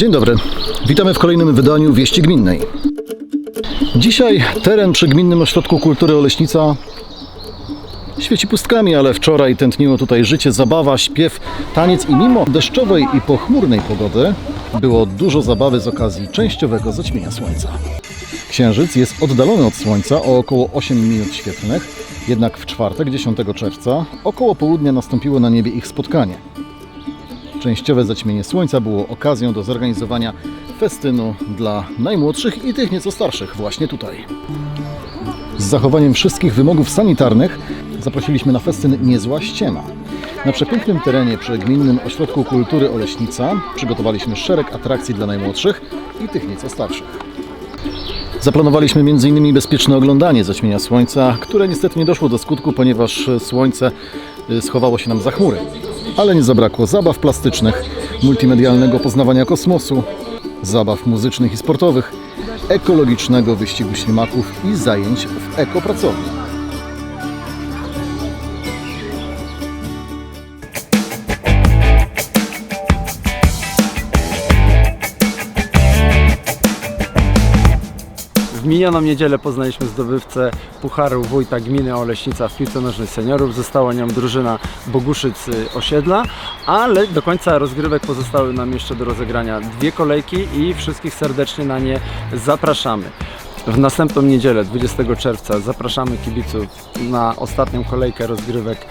Dzień dobry. Witamy w kolejnym wydaniu Wieści Gminnej. Dzisiaj teren przy Gminnym Ośrodku Kultury Oleśnica świeci pustkami, ale wczoraj tętniło tutaj życie, zabawa, śpiew, taniec i mimo deszczowej i pochmurnej pogody było dużo zabawy z okazji częściowego zaćmienia słońca. Księżyc jest oddalony od Słońca o około 8 minut świetlnych, jednak w czwartek 10 czerwca około południa nastąpiło na niebie ich spotkanie. Częściowe zaćmienie słońca było okazją do zorganizowania festynu dla najmłodszych i tych nieco starszych właśnie tutaj. Z zachowaniem wszystkich wymogów sanitarnych zaprosiliśmy na festyn Niezła Ściema. Na przepięknym terenie przy Gminnym Ośrodku Kultury Oleśnica przygotowaliśmy szereg atrakcji dla najmłodszych i tych nieco starszych. Zaplanowaliśmy m.in. bezpieczne oglądanie zaćmienia słońca, które niestety nie doszło do skutku, ponieważ słońce y, schowało się nam za chmury. Ale nie zabrakło zabaw plastycznych, multimedialnego poznawania kosmosu, zabaw muzycznych i sportowych, ekologicznego wyścigu ślimaków i zajęć w ekopracowni. Minioną niedzielę poznaliśmy zdobywcę Pucharu Wójta Gminy Oleśnica w piłce nożnej seniorów. Została nią drużyna Boguszyc y, Osiedla, ale do końca rozgrywek pozostały nam jeszcze do rozegrania dwie kolejki i wszystkich serdecznie na nie zapraszamy. W następną niedzielę, 20 czerwca, zapraszamy kibiców na ostatnią kolejkę rozgrywek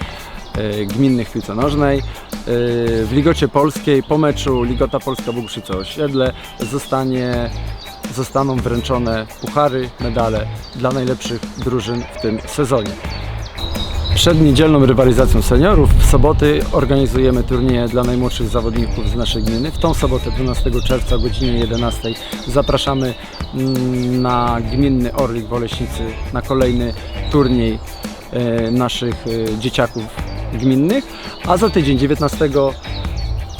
y, gminnych piłce nożnej. Y, W Ligocie Polskiej po meczu Ligota Polska Boguszyce Osiedle zostanie zostaną wręczone puchary, medale dla najlepszych drużyn w tym sezonie. Przed niedzielną rywalizacją seniorów w soboty organizujemy turnieje dla najmłodszych zawodników z naszej gminy. W tą sobotę 12 czerwca o godzinie 11 zapraszamy mm, na gminny Orlik w Oleśnicy na kolejny turniej e, naszych e, dzieciaków gminnych, a za tydzień 19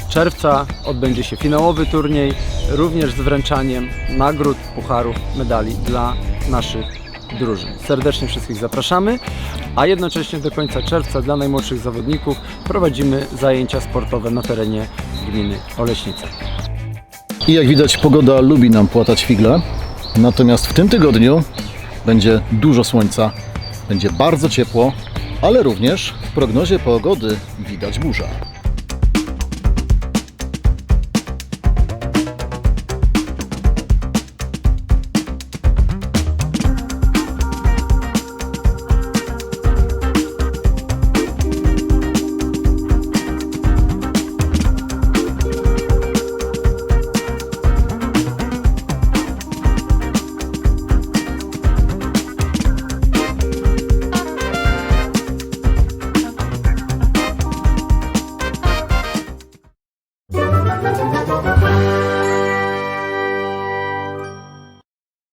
czerwca odbędzie się finałowy turniej, również z wręczaniem nagród, pucharów, medali dla naszych drużyn. Serdecznie wszystkich zapraszamy, a jednocześnie do końca czerwca dla najmłodszych zawodników prowadzimy zajęcia sportowe na terenie gminy Oleśnica. I jak widać, pogoda lubi nam płatać figle. Natomiast w tym tygodniu będzie dużo słońca, będzie bardzo ciepło, ale również w prognozie pogody widać burza.